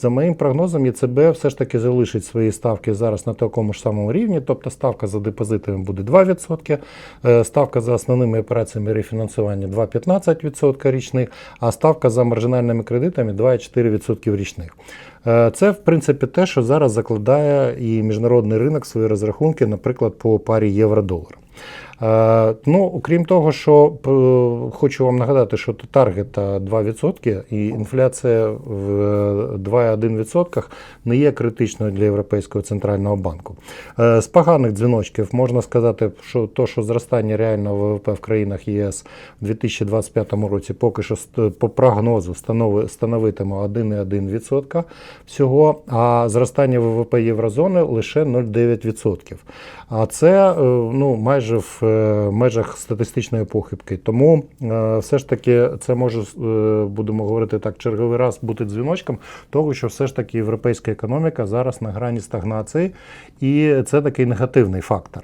За моїм прогнозом, ЄЦБ все ж таки залишить свої ставки зараз на такому ж самому рівні, тобто ставка за депозитами буде 2%, е, ставка за основними операціями рефінансування 2,15% річних, а ставка за маржинальними кредитами 2,4% річних. Е, Це, в принципі, те, що зараз закладає і міжнародний ринок свої розрахунки, наприклад, по парі євро-долар. Е, Ну, окрім того, що е, хочу вам нагадати, що таргет 2% і інфляція в 2,1% не є критичною для Європейського центрального банку. Е, З поганих дзвіночків можна сказати, що то, що зростання реального ВВП в країнах ЄС у 2025 році поки що по прогнозу становитиме 1,1% всього, а зростання ВВП Єврозони лише 0,9%. А це е, ну, майже в е, межах статистичної похибки. Тому е, все ж таки це може, е, будемо говорити так, черговий раз бути дзвіночком того, що все ж таки європейська економіка зараз на грані стагнації, і це такий негативний фактор.